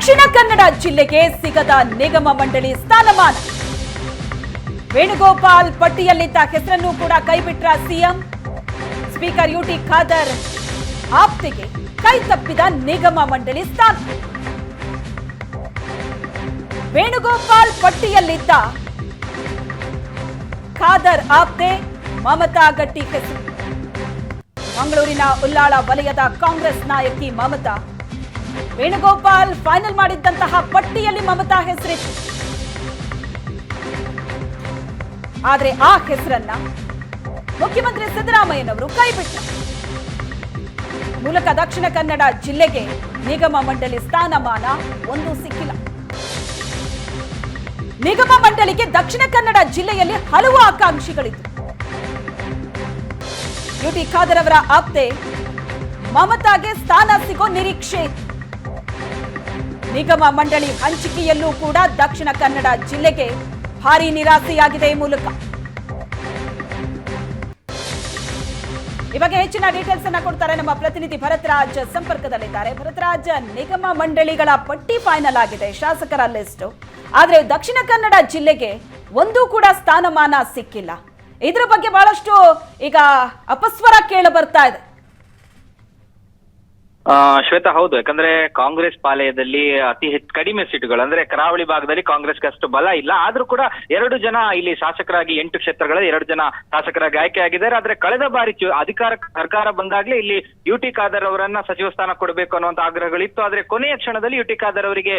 ದಕ್ಷಿಣ ಕನ್ನಡ ಜಿಲ್ಲೆಗೆ ಸಿಗದ ನಿಗಮ ಮಂಡಳಿ ಸ್ಥಾನಮಾನ. ವೇಣುಗೋಪಾಲ್ ಪಟ್ಟಿಯಲ್ಲಿದ್ದ ಹೆಸರನ್ನು ಕೂಡ ಕೈಬಿಟ್ರ ಸಿಎಂ. ಸ್ಪೀಕರ್ ಯುಟಿ ಖಾದರ್ ಆಪ್ತಿಗೆ ಕೈ ತಪ್ಪಿದ ನಿಗಮ ಮಂಡಳಿ ಸ್ಥಾನ. ವೇಣುಗೋಪಾಲ್ ಪಟ್ಟಿಯಲ್ಲಿದ್ದ ಖಾದರ್ ಆಪ್ತೆ ಮಮತಾ ಗಟ್ಟಿ ಹೆಸರು. ಮಂಗಳೂರಿನ ಉಲ್ಲಾಳ ವಲಯದ ಕಾಂಗ್ರೆಸ್ ನಾಯಕಿ ಮಮತಾ ವೇಣುಗೋಪಾಲ್ ಫೈನಲ್ ಮಾಡಿದ್ದಂತಹ ಪಟ್ಟಿಯಲ್ಲಿ ಮಮತಾ ಹೆಸರಿತ್ತು ಆದರೆ ಆ ಹೆಸರನ್ನ ಮುಖ್ಯಮಂತ್ರಿ ಸಿದ್ದರಾಮಯ್ಯನವರು ಕೈಬಿಟ್ಟರು ಮೂಲಕ ದಕ್ಷಿಣ ಕನ್ನಡ ಜಿಲ್ಲೆಗೆ ನಿಗಮ ಮಂಡಳಿ ಸ್ಥಾನಮಾನ ಒಂದು ಸಿಕ್ಕಿಲ್ಲ. ನಿಗಮ ಮಂಡಳಿಗೆ ದಕ್ಷಿಣ ಕನ್ನಡ ಜಿಲ್ಲೆಯಲ್ಲಿ ಹಲವು ಆಕಾಂಕ್ಷಿಗಳಿತ್ತು. ಯುಟಿ ಖಾದರ್ ಅವರ ಆಪ್ತೆ ಮಮತಾಗೆ ಸ್ಥಾನ ಸಿಗೋ ನಿರೀಕ್ಷೆ ಇತ್ತು. ನಿಗಮ ಮಂಡಳಿ ಹಂಚಿಕೆಯಲ್ಲೂ ಕೂಡ ದಕ್ಷಿಣ ಕನ್ನಡ ಜಿಲ್ಲೆಗೆ ಭಾರಿ ನಿರಾಸೆಯಾಗಿದೆ ಈ ಮೂಲಕ. ಬಗ್ಗೆ ಹೆಚ್ಚಿನ ಡೀಟೇಲ್ಸ್ ಅನ್ನ ಕೊಡ್ತಾರೆ ನಮ್ಮ ಪ್ರತಿನಿಧಿ ಭರತ್ರಾಜ್ ಸಂಪರ್ಕದಲ್ಲಿದ್ದಾರೆ. ಭರತ್ರಾಜ್, ನಿಗಮ ಮಂಡಳಿಗಳ ಪಟ್ಟಿ ಫೈನಲ್ ಆಗಿದೆ, ಶಾಸಕರ ಲಿಸ್ಟ್ ಆದ್ರೆ ದಕ್ಷಿಣ ಕನ್ನಡ ಜಿಲ್ಲೆಗೆ ಒಂದೂ ಕೂಡ ಸ್ಥಾನಮಾನ ಸಿಕ್ಕಿಲ್ಲ. ಇದ್ರ ಬಗ್ಗೆ ಬಹಳಷ್ಟು ಈಗ ಅಪಸ್ವರ ಕೇಳ ಬರ್ತಾ ಇದೆ. ಶ್ವೇತಾ ಹೌದು. ಯಾಕಂದ್ರೆ ಕಾಂಗ್ರೆಸ್ ಪಾಲಯದಲ್ಲಿ ಅತಿ ಹೆಚ್ಚು ಕಡಿಮೆ ಸೀಟುಗಳು. ಅಂದ್ರೆ ಕರಾವಳಿ ಭಾಗದಲ್ಲಿ ಕಾಂಗ್ರೆಸ್ಗೆ ಅಷ್ಟು ಬಲ ಇಲ್ಲ. ಆದ್ರೂ ಕೂಡ ಎರಡು ಜನ ಇಲ್ಲಿ ಶಾಸಕರಾಗಿ ಎಂಟು ಕ್ಷೇತ್ರಗಳಲ್ಲಿ ಎರಡು ಜನ ಶಾಸಕರಾಗಿ ಆಯ್ಕೆ ಆಗಿದ್ದಾರೆ. ಆದ್ರೆ ಕಳೆದ ಬಾರಿ ಅಧಿಕಾರ, ಸರ್ಕಾರ ಬಂದಾಗ್ಲೇ ಇಲ್ಲಿ ಯು ಟಿ ಖಾದರ್ ಅವರನ್ನ ಸಚಿವ ಸ್ಥಾನ ಕೊಡಬೇಕು ಅನ್ನುವಂತ ಆಗ್ರಹಗಳಿತ್ತು. ಆದ್ರೆ ಕೊನೆಯ ಕ್ಷಣದಲ್ಲಿ ಯು ಟಿ ಖಾದರ್ ಅವರಿಗೆ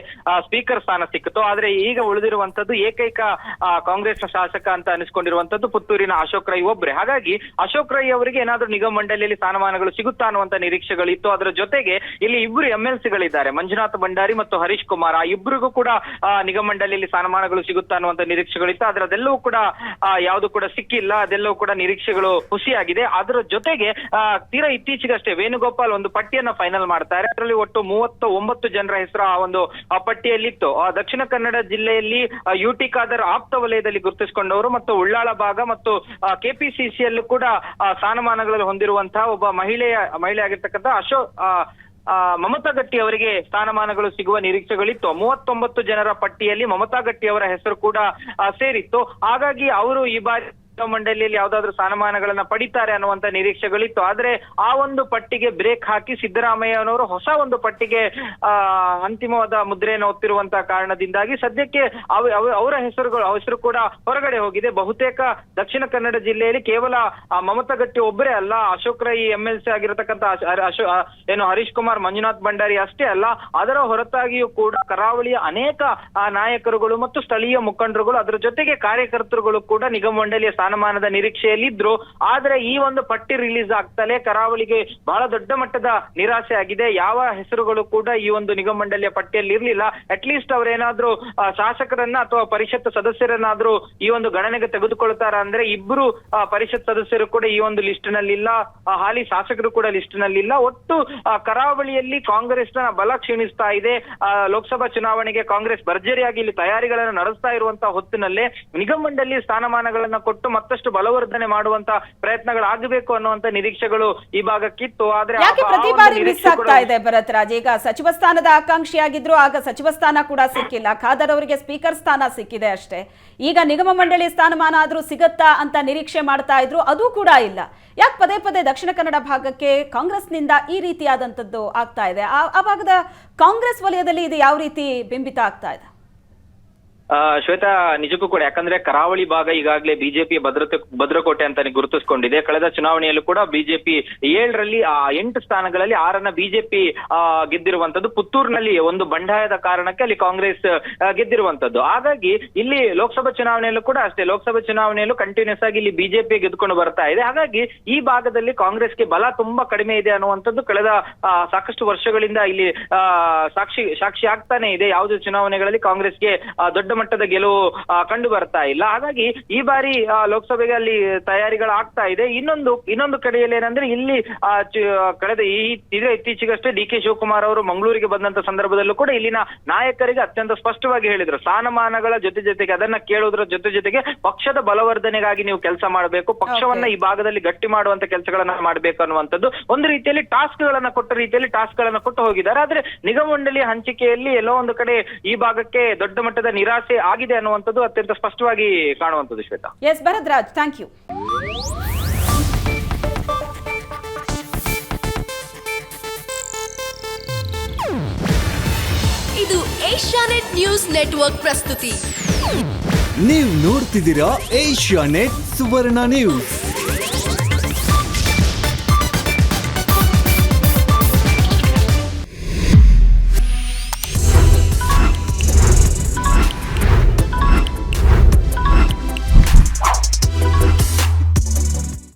ಸ್ಪೀಕರ್ ಸ್ಥಾನ ಸಿಕ್ಕಿತು. ಆದ್ರೆ ಈಗ ಉಳಿದಿರುವಂತದ್ದು ಏಕೈಕ ಕಾಂಗ್ರೆಸ್ನ ಕಾಂಗ್ರೆಸ್ ಶಾಸಕ ಅಂತ ಅನಿಸ್ಕೊಂಡಿರುವಂತದ್ದು ಪುತ್ತೂರಿನ ಅಶೋಕ್ ರೈ ಒಬ್ರೆ. ಹಾಗಾಗಿ ಅಶೋಕ್ ರೈ ಅವರಿಗೆ ಏನಾದ್ರೂ ನಿಗಮ ಮಂಡಳಿಯಲ್ಲಿ ಸ್ಥಾನಮಾನಗಳು ಸಿಗುತ್ತಾ ಅನ್ನುವಂತ ನಿರೀಕ್ಷೆಗಳಿತ್ತು. ಅದರ ಜೊತೆಗೆ ಇಲ್ಲಿ ಇಬ್ಬರು ಎಂ ಎಲ್ ಸಿಗಳಿದ್ದಾರೆ ಮಂಜುನಾಥ್ ಭಂಡಾರಿ ಮತ್ತು ಹರೀಶ್ ಕುಮಾರ್. ಆ ಇಬ್ಬರಿಗೂ ಕೂಡ ನಿಗಮಂಡಳಿಯಲ್ಲಿ ನಿಗಮ ಮಂಡಳಿಯಲ್ಲಿ ಸ್ಥಾನಮಾನಗಳು ಸಿಗುತ್ತಾ ಅನ್ನುವಂತ ನಿರೀಕ್ಷೆಗಳಿತ್ತು. ಆದ್ರೆ ಅದೆಲ್ಲವೂ ಕೂಡ ಯಾವುದು ಕೂಡ ಸಿಕ್ಕಿಲ್ಲ. ಅದೆಲ್ಲವೂ ಕೂಡ ನಿರೀಕ್ಷೆಗಳು ಖುಷಿಯಾಗಿದೆ ಅದರ ಜೊತೆಗೆ ತೀರಾ ಇತ್ತೀಚೆಗಷ್ಟೇ ವೇಣುಗೋಪಾಲ್ ಒಂದು ಪಟ್ಟಿಯನ್ನ ಫೈನಲ್ ಮಾಡ್ತಾರೆ. ಅದರಲ್ಲಿ ಒಟ್ಟು ಮೂವತ್ತು ಒಂಬತ್ತು ಜನರ ಹೆಸರು ಆ ಒಂದು ಪಟ್ಟಿಯಲ್ಲಿತ್ತು. ದಕ್ಷಿಣ ಕನ್ನಡ ಜಿಲ್ಲೆಯಲ್ಲಿ ಯು ಟಿ ಖಾದರ್ ಆಪ್ತ ವಲಯದಲ್ಲಿ ಗುರುತಿಸಿಕೊಂಡವರು ಮತ್ತು ಉಳ್ಳಾಳ ಭಾಗ ಮತ್ತು ಕೆಪಿಸಿಸಿಯಲ್ಲೂ ಕೂಡ ಸ್ಥಾನಮಾನಗಳಲ್ಲಿ ಹೊಂದಿರುವಂತಹ ಒಬ್ಬ ಮಹಿಳೆಯ, ಮಹಿಳೆ ಆಗಿರ್ತಕ್ಕಂಥ ಅಶೋಕ್ ಮಮತಾ ಗಟ್ಟಿ ಅವರಿಗೆ ಸ್ಥಾನಮಾನಗಳು ಸಿಗುವ ನಿರೀಕ್ಷೆಗಳಿತ್ತು. ಮೂವತ್ತೊಂಬತ್ತು ಜನರ ಪಟ್ಟಿಯಲ್ಲಿ ಮಮತಾ ಗಟ್ಟಿ ಅವರ ಹೆಸರು ಕೂಡ ಸೇರಿತ್ತು. ಹಾಗಾಗಿ ಅವರು ಈ ಬಾರಿ ಮಂಡಳಿಯಲ್ಲಿ ಯಾವ್ದಾದ್ರು ಸ್ಥಾನಮಾನಗಳನ್ನ ಪಡಿತಾರೆ ಅನ್ನುವಂತ ನಿರೀಕ್ಷೆಗಳಿತ್ತು. ಆದ್ರೆ ಆ ಒಂದು ಪಟ್ಟಿಗೆ ಬ್ರೇಕ್ ಹಾಕಿ ಸಿದ್ದರಾಮಯ್ಯನವರು ಹೊಸ ಒಂದು ಪಟ್ಟಿಗೆ ಅಂತಿಮವಾದ ಮುದ್ರೆಯನ್ನು ಒತ್ತಿರುವಂತಹ ಕಾರಣದಿಂದಾಗಿ ಸದ್ಯಕ್ಕೆ ಅವ- ಅವ- ಅವರ ಹೆಸರುಗಳು ಹೆಸರು ಕೂಡ ಹೊರಗಡೆ ಹೋಗಿದೆ. ಬಹುತೇಕ ದಕ್ಷಿಣ ಕನ್ನಡ ಜಿಲ್ಲೆಯಲ್ಲಿ ಕೇವಲ ಮಮತಾ ಗಟ್ಟಿ ಒಬ್ಬರೇ ಅಲ್ಲ, Ashok Rai M L C ಆಗಿರತಕ್ಕಂತ ಏನು ಹರೀಶ್ ಕುಮಾರ್, ಮಂಜುನಾಥ್ ಭಂಡಾರಿ ಅಷ್ಟೇ ಅಲ್ಲ, ಅದರ ಹೊರತಾಗಿಯೂ ಕೂಡ ಕರಾವಳಿಯ ಅನೇಕ ನಾಯಕರುಗಳು ಮತ್ತು ಸ್ಥಳೀಯ ಮುಖಂಡರುಗಳು, ಅದರ ಜೊತೆಗೆ ಕಾರ್ಯಕರ್ತರುಗಳು ಕೂಡ ನಿಗಮ ಮಂಡಳಿಯ ಸ್ಥಾನಮಾನದ ನಿರೀಕ್ಷೆಯಲ್ಲಿದ್ರು. ಆದ್ರೆ ಈ ಒಂದು ಪಟ್ಟಿ ರಿಲೀಸ್ ಆಗ್ತಲೇ ಕರಾವಳಿಗೆ ಬಹಳ ದೊಡ್ಡ ಮಟ್ಟದ ನಿರಾಸೆ ಆಗಿದೆ. ಯಾವ ಹೆಸರುಗಳು ಕೂಡ ಈ ಒಂದು ನಿಗಮ ಮಂಡಳಿಯ ಪಟ್ಟಿಯಲ್ಲಿ ಇರಲಿಲ್ಲ. ಅಟ್ ಲೀಸ್ಟ್ ಅವರೇನಾದ್ರೂ ಶಾಸಕರನ್ನ ಅಥವಾ ಪರಿಷತ್ ಸದಸ್ಯರನ್ನಾದ್ರೂ ಈ ಒಂದು ಗಣನೆಗೆ ತೆಗೆದುಕೊಳ್ತಾರ ಅಂದ್ರೆ ಇಬ್ರು ಆ, ಪರಿಷತ್ ಸದಸ್ಯರು ಕೂಡ ಈ ಒಂದು ಲಿಸ್ಟ್ ನಲ್ಲಿಲ್ಲ. ಹಾಲಿ ಶಾಸಕರು ಕೂಡ ಲಿಸ್ಟ್ ನಲ್ಲಿಲ್ಲ. ಒಟ್ಟು ಕರಾವಳಿಯಲ್ಲಿ ಕರಾವಳಿಯಲ್ಲಿ ಕಾಂಗ್ರೆಸ್ನ ಬಲ ಕ್ಷೀಣಿಸ್ತಾ ಇದೆ. ಲೋಕಸಭಾ ಚುನಾವಣೆಗೆ ಕಾಂಗ್ರೆಸ್ ಭರ್ಜರಿಯಾಗಿ ಇಲ್ಲಿ ತಯಾರಿಗಳನ್ನು ನಡೆಸ್ತಾ ಇರುವಂತಹ ಹೊತ್ತಿನಲ್ಲೇ ನಿಗಮ ಮಂಡಳಿ ಸ್ಥಾನಮಾನಗಳನ್ನ ಕೊಟ್ಟು ಮತ್ತಷ್ಟು ಬಲವರ್ಧನೆ ಮಾಡುವಂತ ಪ್ರಯತ್ನಗಳಾಗಬೇಕು ಅನ್ನುವಂತ ನಿರೀಕ್ಷೆಗಳು ಈ ಭಾಗಕ್ಕಿತ್ತು. ಆದ್ರೆ ಯಾಕೆ ಪ್ರತಿ ಬಾರಿ ಮಿಸ್ ಆಗ್ತಾ ಇದೆ ಭರತ್ ರಾಜ್ ಈಗ ಸಚಿವ ಸ್ಥಾನದ ಆಕಾಂಕ್ಷಿಯಾಗಿದ್ರು ಆಗ ಸಚಿವ ಸ್ಥಾನ ಕೂಡ ಸಿಕ್ಕಿಲ್ಲ. ಖಾದರ್ ಅವರಿಗೆ ಸ್ಪೀಕರ್ ಸ್ಥಾನ ಸಿಕ್ಕಿದೆ ಅಷ್ಟೇ. ಈಗ ನಿಗಮ ಮಂಡಳಿ ಸ್ಥಾನಮಾನ ಆದ್ರೂ ಸಿಗತ್ತಾ ಅಂತ ನಿರೀಕ್ಷೆ ಮಾಡ್ತಾ ಇದ್ರು ಅದು ಕೂಡ ಇಲ್ಲ. ಯಾಕೆ ಪದೇ ಪದೇ ದಕ್ಷಿಣ ಕನ್ನಡ ಭಾಗಕ್ಕೆ ಕಾಂಗ್ರೆಸ್ನಿಂದ ಈ ರೀತಿಯಾದಂತದ್ದು ಆಗ್ತಾ ಇದೆ? ಆ ಆ ಭಾಗದ ಕಾಂಗ್ರೆಸ್ ವಲಯದಲ್ಲಿ ಇದು ಯಾವ ರೀತಿ ಬಿಂಬಿತ ಆಗ್ತಾ ಇದೆ? ಶ್ವೇತಾ, ನಿಜಕ್ಕೂ ಕೂಡ, ಯಾಕಂದ್ರೆ ಕರಾವಳಿ ಭಾಗ ಈಗಾಗಲೇ ಬಿಜೆಪಿ ಭದ್ರತೆ, ಭದ್ರಕೋಟೆ ಅಂತಾನೆ ಗುರುತಿಸಿಕೊಂಡಿದೆ. ಕಳೆದ ಚುನಾವಣೆಯಲ್ಲೂ ಕೂಡ ಬಿಜೆಪಿ ಏಳರಲ್ಲಿ, ಆ, ಎಂಟು ಸ್ಥಾನಗಳಲ್ಲಿ ಆರನ್ನ ಬಿಜೆಪಿ ಗೆದ್ದಿರುವಂತದ್ದು ಪುತ್ತೂರಿನಲ್ಲಿ ಒಂದು ಬಂಡಾಯದ ಕಾರಣಕ್ಕೆ ಅಲ್ಲಿ ಕಾಂಗ್ರೆಸ್ ಗೆದ್ದಿರುವಂತದ್ದು ಹಾಗಾಗಿ ಇಲ್ಲಿ ಲೋಕಸಭಾ ಚುನಾವಣೆಯಲ್ಲೂ ಕೂಡ ಅಷ್ಟೇ, ಲೋಕಸಭಾ ಚುನಾವಣೆಯಲ್ಲೂ ಕಂಟಿನ್ಯೂಸ್ ಆಗಿ ಇಲ್ಲಿ ಬಿಜೆಪಿ ಗೆದ್ದುಕೊಂಡು ಬರ್ತಾ ಇದೆ. ಹಾಗಾಗಿ ಈ ಭಾಗದಲ್ಲಿ ಕಾಂಗ್ರೆಸ್ಗೆ ಬಲ ತುಂಬಾ ಕಡಿಮೆ ಇದೆ ಅನ್ನುವಂಥದ್ದು ಕಳೆದ ಸಾಕಷ್ಟು ವರ್ಷಗಳಿಂದ ಇಲ್ಲಿ ಸಾಕ್ಷಿ ಸಾಕ್ಷಿ ಆಗ್ತಾನೆ ಇದೆ. ಯಾವುದೇ ಚುನಾವಣೆಗಳಲ್ಲಿ ಕಾಂಗ್ರೆಸ್ಗೆ ದೊಡ್ಡ ಮಟ್ಟದ ಗೆಲುವು ಕಂಡು ಬರ್ತಾ ಇಲ್ಲ. ಹಾಗಾಗಿ ಈ ಬಾರಿ ಲೋಕಸಭೆಗೆ ಅಲ್ಲಿ ತಯಾರಿಗಳು ಆಗ್ತಾ ಇದೆ. ಇನ್ನೊಂದು ಇನ್ನೊಂದು ಕಡೆಯಲ್ಲಿ ಏನಂದ್ರೆ ಇಲ್ಲಿ ಕಳೆದ ಈ ಇದೇ ಇತ್ತೀಚೆಗಷ್ಟೇ ಡಿ ಕೆ ಶಿವಕುಮಾರ್ ಅವರು ಮಂಗಳೂರಿಗೆ ಬಂದಂತ ಸಂದರ್ಭದಲ್ಲೂ ಕೂಡ ಇಲ್ಲಿನ ನಾಯಕರಿಗೆ ಅತ್ಯಂತ ಸ್ಪಷ್ಟವಾಗಿ ಹೇಳಿದ್ರು. ಸ್ಥಾನಮಾನಗಳ ಜೊತೆ ಜೊತೆಗೆ ಅದನ್ನ ಕೇಳುವುದರ ಜೊತೆ ಜೊತೆಗೆ ಪಕ್ಷದ ಬಲವರ್ಧನೆಗಾಗಿ ನೀವು ಕೆಲಸ ಮಾಡಬೇಕು. ಪಕ್ಷವನ್ನ ಈ ಭಾಗದಲ್ಲಿ ಗಟ್ಟಿ ಮಾಡುವಂತ ಕೆಲಸಗಳನ್ನ ಮಾಡಬೇಕು ಅನ್ನುವಂಥದ್ದು. ಒಂದು ರೀತಿಯಲ್ಲಿ ಟಾಸ್ಕ್ ಗಳನ್ನ ಕೊಟ್ಟ ರೀತಿಯಲ್ಲಿ ಟಾಸ್ಕ್ ಗಳನ್ನ ಕೊಟ್ಟು ಹೋಗಿದ್ದಾರೆ. ಆದ್ರೆ ನಿಗಮ ಮಂಡಳಿ ಹಂಚಿಕೆಯಲ್ಲಿ ಎಲ್ಲೋ ಒಂದು ಕಡೆ ಈ ಭಾಗಕ್ಕೆ ದೊಡ್ಡ ಮಟ್ಟದ ನಿರಾಸೆ ಆಗಿದೆ ಅನ್ನುವಂಥದ್ದು ಅತ್ಯಂತ ಸ್ಪಷ್ಟವಾಗಿ ಕಾಣುವಂಥದ್ದು Shweta. S Bharadwaj thank you ಇದು ಏಷ್ಯಾನೆಟ್ ನ್ಯೂಸ್ ನೆಟ್ವರ್ಕ್ ಪ್ರಸ್ತುತಿ. ನೀವು ನೋಡ್ತಿದ್ದೀರಾ ಏಷ್ಯಾ ನೆಟ್ ಸುವರ್ಣ ನ್ಯೂಸ್.